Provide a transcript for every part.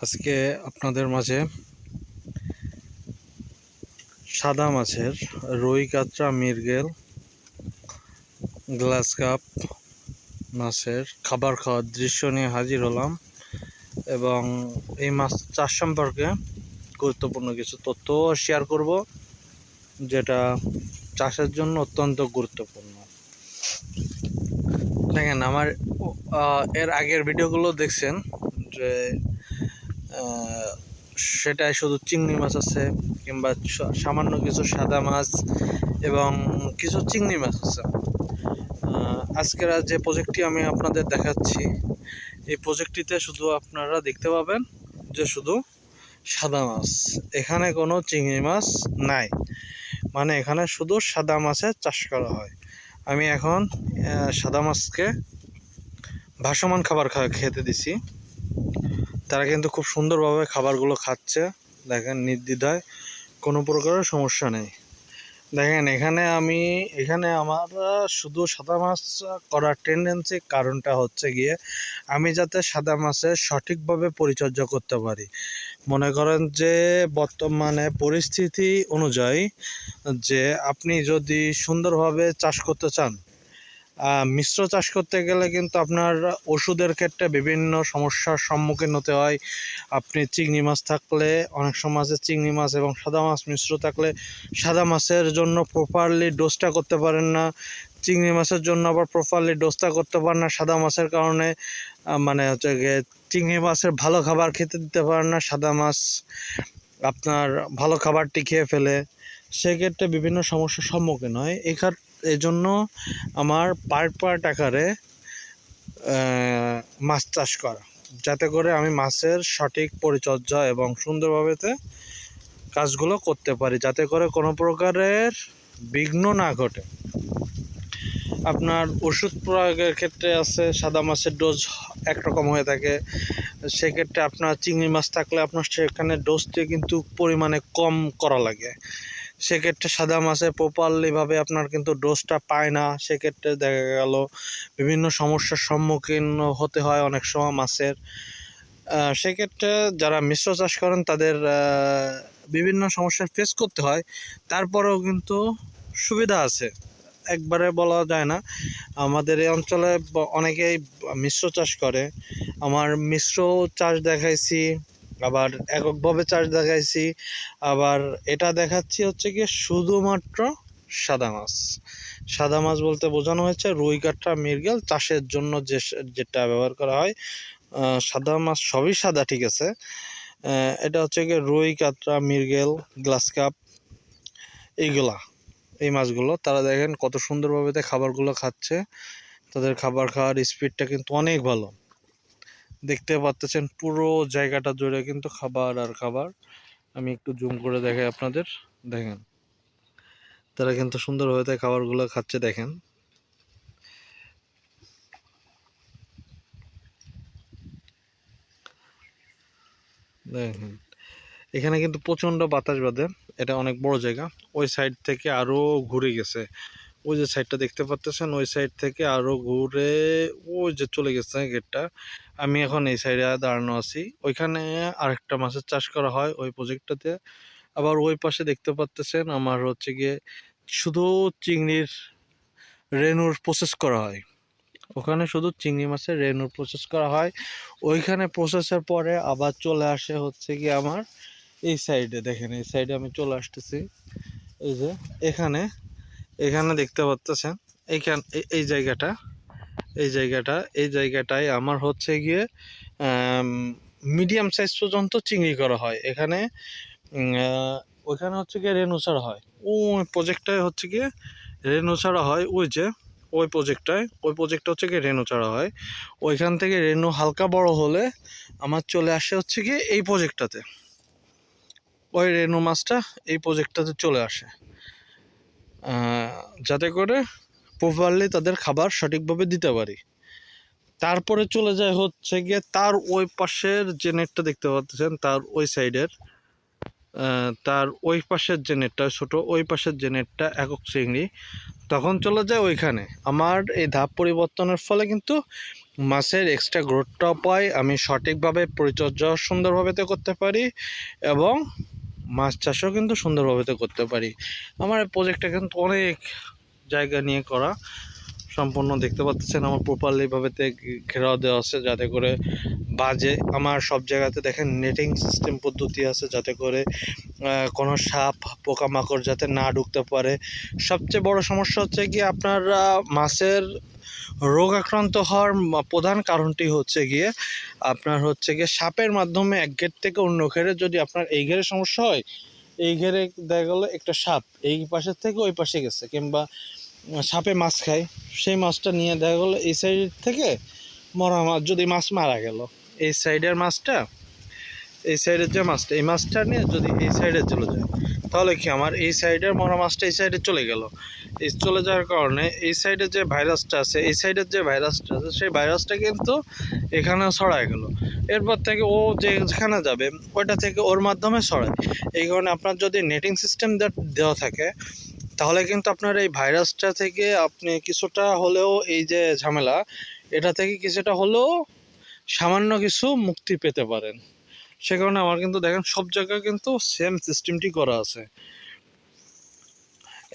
আজকে আপনাদের মাঝে সাদা মাছের রুই কাতরা মৃগেল, গ্লাস কাপ মাছের খাবার খাওয়ার দৃশ্য নিয়ে হাজির হলাম এবং এই মাছ চাষ সম্পর্কে গুরুত্বপূর্ণ কিছু তথ্য শেয়ার করব, যেটা চাষের জন্য অত্যন্ত গুরুত্বপূর্ণ। দেখেন, আমার এর আগের ভিডিওগুলো দেখছেন যে সেটায় শুধু চিংড়ি মাছ আছে, কিংবা সামান্য কিছু সাদা মাছ এবং কিছু চিংড়ি মাছ আছে। আজকের যে প্রজেক্টটি আমি আপনাদের দেখাচ্ছি, এই প্রজেক্টটিতে শুধু আপনারা দেখতে পাবেন যে শুধু সাদা মাছ, এখানে কোনো চিংড়ি মাছ নাই। মানে এখানে শুধু সাদা মাছের চাষ করা হয়। আমি এখন সাদা মাছকে ভাসমান খাবার খেতে দিছি। তারা কিন্তু খুব সুন্দরভাবে খাবারগুলো খাচ্ছে। দেখেন নির্দ্বিধায়, কোনো প্রকারের সমস্যা নেই। দেখেন, এখানে আমি, এখানে আমার শুধু সাদা মাছ করার টেন্ডেন্সি কারণটা হচ্ছে গিয়ে, আমি যাতে সাদা মাছের সঠিকভাবে পরিচর্যা করতে পারি। মনে করেন যে, বর্তমানে পরিস্থিতি অনুযায়ী যে, আপনি যদি সুন্দরভাবে চাষ করতে চান মিশ্র চাষ করতে গেলে কিন্তু আপনার ওষুধের ক্ষেত্রে বিভিন্ন সমস্যার সম্মুখীন হতে হয়। আপনি চিংড়ি মাছ থাকলে অনেক সময় আছে চিংড়ি মাছ এবং সাদা মাছ মিশ্র থাকলে সাদা মাছের জন্য প্রপারলি ডোজটা করতে পারেন না। চিংড়ি মাছের জন্য আবার প্রপারলি ডোজটা করতে পারেন না। সাদা মাছের কারণে মানে হচ্ছে গিয়ে চিংড়ি মাছের ভালো খাবার খেতে দিতে পারেন না। সাদা মাছ আপনার ভালো খাবারটি খেয়ে ফেলে। সেক্ষেত্রে বিভিন্ন সমস্যার সম্মুখীন হয়। এখান এই জন্য আমার পার্ট পার্ট আকারে মাছ চাষ করা। যাতে করে আমি মাছের সঠিক পরিচর্যা এবং সুন্দরভাবে তে কাজগুলো করতে পারি, যাতে করে কোনো প্রকারের বিঘ্ন না ঘটে। আপনার ওষুধ প্রয়োগের ক্ষেত্রে আছে, সাদা মাছের ডোজ একরকম হয়ে থাকে। সেক্ষেত্রে আপনার চিংড়ি মাছ থাকলে আপনার সেখানে ডোজটি কিন্তু পরিমাণে কম করা লাগে। সেক্ষেত্রে সাদা মাছে প্রপারলিভাবে আপনার কিন্তু ডোজটা পায় না। সেক্ষেত্রে দেখা গেল বিভিন্ন সমস্যার সম্মুখীন হতে হয় অনেক সময় মাছের। সেক্ষেত্রে যারা মিশ্র চাষ করেন তাদের বিভিন্ন সমস্যার ফেস করতে হয়। তারপরেও কিন্তু সুবিধা আছে। একবারে বলা যায় না। আমাদের এই অঞ্চলে অনেকেই মিশ্র চাষ করে। আমার মিশ্র চাষ দেখাইছি। আবার এককভাবে চাষ দেখাইছি। আবার এটা দেখাচ্ছি হচ্ছে কি শুধুমাত্র সাদা মাছ। সাদা মাছ বলতে বোঝানো হয়েছে রুই কাঠা মৃগেল চাষের জন্য যে যেটা ব্যবহার করা হয়। সাদা মাছ সবই সাদা, ঠিক আছে? এটা হচ্ছে গিয়ে রুই কাতরা মৃগেল, গ্লাস কাপ, এইগুলা, এই মাছগুলো। তারা দেখেন কত সুন্দরভাবে খাবারগুলো খাচ্ছে। তাদের খাবার খাওয়ার স্পিডটা কিন্তু অনেক ভালো। দেখতে পাচ্ছেন পুরো জায়গাটা জুড়ে কিন্তু খাবার আর খাবার। আমি একটু জুম করে দেখাই আপনাদের। দেখেন। তারা কিন্তু সুন্দরভাবে তাই খাবারগুলো খাচ্ছে, দেখেন। দেখেন। এখানে কিন্তু প্রচণ্ড বাতাস বাদে এটা অনেক বড় জায়গা। ওই সাইড থেকে আরও ঘুরে গেছে। ওই যে সাইডটা দেখতে পাচ্ছেন ওই সাইড থেকে আরও ঘুরে ওই যে চলে গেছে গেটটা আমি এখন এই সাইডে দাঁড়ানো আছি। ওইখানে আরেকটা মাছের চাষ করা হয় ওই প্রজেক্টটাতে আবার ওই পাশে দেখতে পাচ্ছেন আমার হচ্ছে গিয়ে শুধু চিংড়ির রেনুর প্রসেস করা হয়। ওখানে শুধু চিংড়ি মাছের রেনুর প্রসেস করা হয়। ওইখানে প্রসেসের পরে আবার চলে আসে হচ্ছে কি আমার এই সাইডে দেখেন, এই সাইডে আমি চলে আসতেছি। এই যে, এখানে এখানে দেখতে পাচ্ছেন এইখান, এই- জায়গাটা, এই জায়গাটা, এই জায়গাটায় আমার হচ্ছে গিয়ে মিডিয়াম সাইজ পর্যন্ত চিংড়ি করা হয়। এখানে ওইখানে হচ্ছে গিয়ে রেনু ছাড়া হয়। ওই প্রজেক্টটায় হচ্ছে গিয়ে রেনু ছাড়া হয় ওই যে, ওই প্রজেক্টটায় ওই প্রজেক্টটা হচ্ছে গিয়ে রেনু ছাড়া হয়। ওইখান থেকে রেনু হালকা বড় হলে আমার চলে আসে হচ্ছে গিয়ে এই প্রজেক্টটাতে ওই রেনু মাছটা এই প্রজেক্টটাতে চলে আসে। যাতে করে প্রপারলি তাদের খাবার সঠিকভাবে দিতে পারি। তারপরে চলে যায় হচ্ছে গিয়ে তার ওই পাশের যে নেটটা দেখতে পাচ্ছেন, তার ওই সাইডের তার ওই পাশের যে নেটটা ছোট ওই পাশের যে নেটটা একক চিংড়ি, তখন চলে যায় ওইখানে। আমার এই ধাপ পরিবর্তনের ফলে কিন্তু মাছের এক্সট্রা গ্রোথটাও পাই, আমি সঠিকভাবে পরিচর্যা সুন্দরভাবে করতে পারি এবং মাছ চাষও কিন্তু সুন্দরভাবে করতে পারি। আমার প্রজেক্টটা কিন্তু অনেক জায়গা নিয়ে করা সম্পূর্ণ দেখতে পাচ্ছেন। আমার প্রপারলি ভাবে ঘেরাও দেওয়া আছে যাতে করে বাজে আমার সব জায়গাতে দেখেন নেটিং সিস্টেম পদ্ধতি আছে যাতে করে কোনো সাপ, পোকামাকড় যাতে না ঢুকতে পারে। সবচেয়ে বড় সমস্যা হচ্ছে কি আপনার মাছের রোগ আক্রান্ত হওয়ার প্রধান কারণটি হচ্ছে গিয়ে আপনার হচ্ছে গিয়ে সাপের মাধ্যমে এক ঘের থেকে অন্য ঘেরে যদি আপনার এই ঘেরে সমস্যা হয়, এই ঘেরে দেখা গেলো একটা সাপ এই পাশের থেকে ওই পাশে গেছে কিংবা সাপে মাছ খায়, সেই মাছটা নিয়ে দেখা গেলো এই সাইড থেকে মরা মাছ যদি মাছ মারা গেল, এই সাইডের মাছটা, এই সাইডের যে মাছটা, এই মাছটা নিয়ে যদি এই সাইডে চলে যায়। তাহলে কি আমার এই সাইডের মরা মাছটা এই সাইডে চলে গেল? এই চলে যাওয়ার কারণে এই সাইডে যে ভাইরাসটা আছে, এই সাইডের যে ভাইরাসটা আছে, সেই ভাইরাসটা কিন্তু এখানে ছড়ায় গেল। এরপর থেকে ও যেখানে যাবে, ওইটা থেকে ওর মাধ্যমে ছড়ায়। এই কারণে আপনার যদি নেটিং সিস্টেম দেওয়া থাকে, তাহলে কিন্তু আপনার এই ভাইরাসটা থেকে আপনি কিছুটা হলেও এই যে ঝামেলা, এটা থেকে কিছুটা হলেও সামান্য কিছু মুক্তি পেতে পারেন। সে কারণে আমার কিন্তু দেখেন সব জায়গায় কিন্তু সেম সিস্টেমটি করা আছে।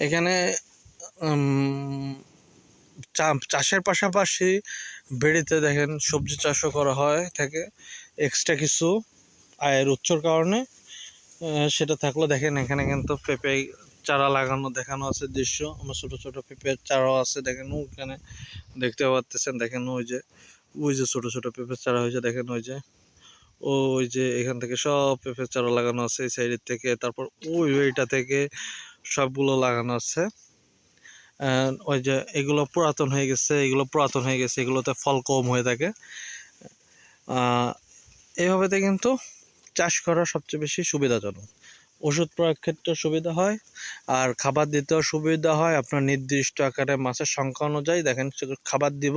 এখানে চাষের পাশাপাশি বেড়িতে দেখেন সবজি চাষও করা হয় থাকে। এক্সট্রা কিছু আয়ের উৎসর কারণে সেটা থাকলে দেখেন এখানে কিন্তু পেঁপে চারা লাগানো, দেখানো আছে দৃশ্য। আমার ছোট ছোট পেঁপের চারাও আছে দেখেন ওখানে। দেখতে পাচ্ছেন দেখেন ওই যে ওই যে ছোট ছোট পেঁপের চারা হয়েছে দেখেন ওই যে। ওই যে এখান থেকে সব পেঁপের চারা লাগানো আছে, এই সাইডের থেকে, তারপর ওই ওইটা থেকে সবগুলো লাগানো আছে। ওই যে এগুলো পুরাতন হয়ে গেছে, এগুলো পুরাতন হয়ে গেছে, এগুলোতে ফল কম হয়ে থাকে। এইভাবেতে কিন্তু চাষ করা সবচেয়ে বেশি সুবিধাজনক। ওষুধ প্রয়োগ ক্ষেত্রে সুবিধা হয়, আর খাবার দিতেও সুবিধা হয়। আপনার নির্দিষ্ট আকারে মাছের সংখ্যা অনুযায়ী দেখেন খাবার দিব,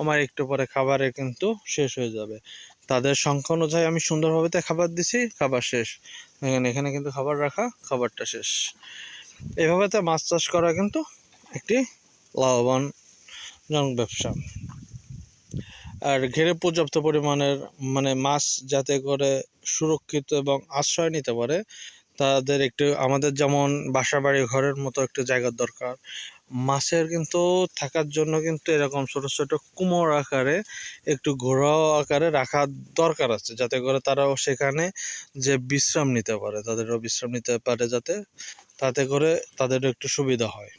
আমার একটু পরে খাবারে কিন্তু শেষ হয়ে যাবে। তাদের সংখ্যা অনুযায়ী আমি সুন্দরভাবে তে খাবার দিছি, খাবার শেষ। দেখেন, এখানে কিন্তু খাবার রাখা, খাবারটা শেষ। এভাবে তো মাছ চাষ করা কিন্তু একটি লাভবানজনক ব্যবসা। আর ঘেরে পর্যাপ্ত পরিমাণের মানে মাছ যাতে করে সুরক্ষিত এবং আশ্রয় নিতে পারে, তাদের একটু আমাদের যেমন বাসা বাড়ি ঘরের মতো একটু জায়গার দরকার। মাছের কিন্তু থাকার জন্য কিন্তু এরকম ছোট ছোট কুমোর আকারে একটু ঘোরাও আকারে রাখার দরকার আছে, যাতে করে তারাও সেখানে যে বিশ্রাম নিতে পারে, তাদেরও বিশ্রাম নিতে পারে যাতে তাতে করে তাদের একটু সুবিধা হয়।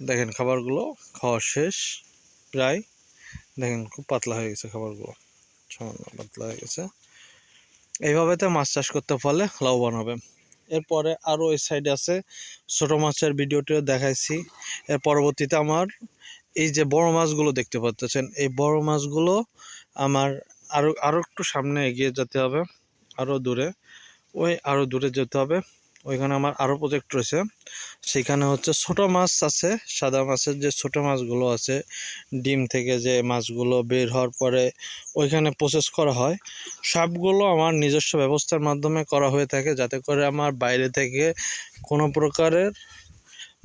দেখেন খাবারগুলো খাওয়া শেষ, প্রায়। দেখেন খুব পাতলা হয়ে গেছে খাবারগুলো। সামান্য পাতলা হয়ে গেছে। এইভাবে তো মাছ চাষ করতে পারলে লাভবান হবে। এরপরে আরও ওই সাইডে আছে, ছোট মাছের ভিডিওটিও দেখাইছি। এর পরবর্তীতে আমার এই যে বড় মাছগুলো দেখতে পাচ্ছেন, এই বড় মাছগুলো আমার আরও আরও একটু সামনে এগিয়ে যেতে হবে আরও দূরে, ওই আরও দূরে যেতে হবে। ওইখানে আমার আরও প্রজেক্ট রয়েছে। সেখানে হচ্ছে ছোট মাছ আছে, সাদা মাছের যে ছোট মাছগুলো আছে, ডিম থেকে যে মাছগুলো বের হওয়ার পরে ওইখানে প্রসেস করা হয়। সবগুলো আমার নিজস্ব ব্যবস্থার মাধ্যমে করা হয়ে থাকে, যাতে করে আমার বাইরে থেকে কোনো প্রকারের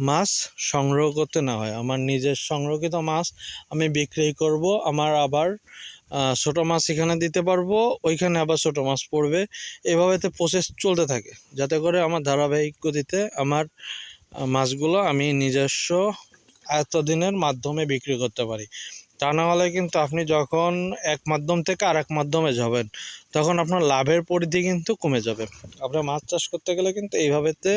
মাছ সংগ্রহ করতে না হয়। আমার নিজের সংরক্ষিত মাছ আমি বিক্রি করব, আমার আবার ছোট মাছ এখানে দিতে পারব, ওইখানে আবার ছোট মাছ পড়বে। এভাবেতে প্রসেস চলতে থাকে। যাতে করে আমার ধারাবাহিক গতিতে আমার মাছগুলো আমি নিজস্ব এতদিনের মাধ্যমে বিক্রি করতে পারি। তা না হলে কিন্তু আপনি যখন এক মাধ্যম থেকে আর এক মাধ্যমে যাবেন, তখন আপনার লাভের পরিধি কিন্তু কমে যাবে। আপনার মাছ চাষ করতে গেলে কিন্তু এইভাবেতে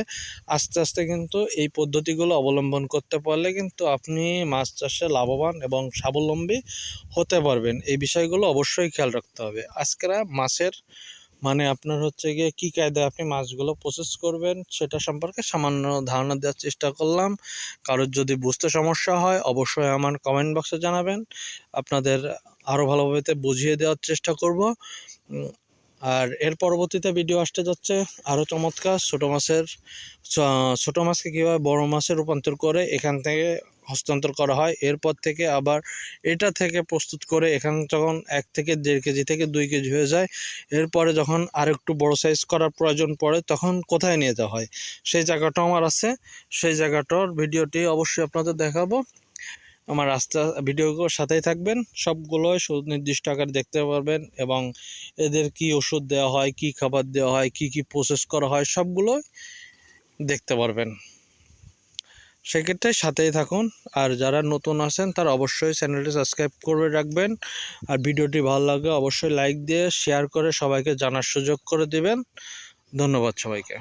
আস্তে আস্তে কিন্তু এই পদ্ধতিগুলো অবলম্বন করতে পারলে কিন্তু আপনি মাছ চাষে লাভবান এবং স্বাবলম্বী হতে পারবেন। এই বিষয়গুলো অবশ্যই খেয়াল রাখতে হবে। আজকেরা মাছের মানে আপনার হচ্ছে গিয়ে কী কায়দায় আপনি মাছগুলো প্রসেস করবেন সেটা সম্পর্কে সামান্য ধারণা দেওয়ার চেষ্টা করলাম। কারোর যদি বুঝতে সমস্যা হয় অবশ্যই আমার কমেন্ট বক্সে জানাবেন। আপনাদের আরও ভালোভাবে বুঝিয়ে দেওয়ার চেষ্টা করব। আর এর পরবর্তীতে ভিডিও আসতে যাচ্ছে আরও চমৎকার ছোটো মাছের ছোটো মাছকে কীভাবে বড় মাছে রূপান্তর করে এখান থেকে হস্তান্তর করা হয়। এরপর থেকে আবার এটা থেকে প্রস্তুত করে এখান যখন এক থেকে দেড় কেজি থেকে দুই কেজি হয়ে যায়। এরপরে যখন আর একটু বড়ো সাইজ করার প্রয়োজন পড়ে তখন কোথায় নিয়ে যাওয়া হয়? সেই জায়গাটাও আমার আছে। সেই জায়গাটার ভিডিওটি অবশ্যই আপনাদের দেখাবো। আমার রাস্তা ভিডিওগুলোর সাথেই থাকবেন। সবগুলোই সুনির্দিষ্ট আকারে দেখতে পারবেন এবং এদের কি ওষুধ দেওয়া হয়, কি খাবার দেওয়া হয়, কি কি প্রসেস করা হয়, সবগুলোই দেখতে পারবেন। সেক্ষেত্রে সাথেই থাকুন। আর যারা নতুন আছেন, তারা অবশ্যই চ্যানেলটি সাবস্ক্রাইব করে রাখবেন। আর ভিডিওটি ভালো লাগে অবশ্যই লাইক দিয়ে, শেয়ার করে সবাইকে জানার সুযোগ করে দিবেন। ধন্যবাদ সবাইকে।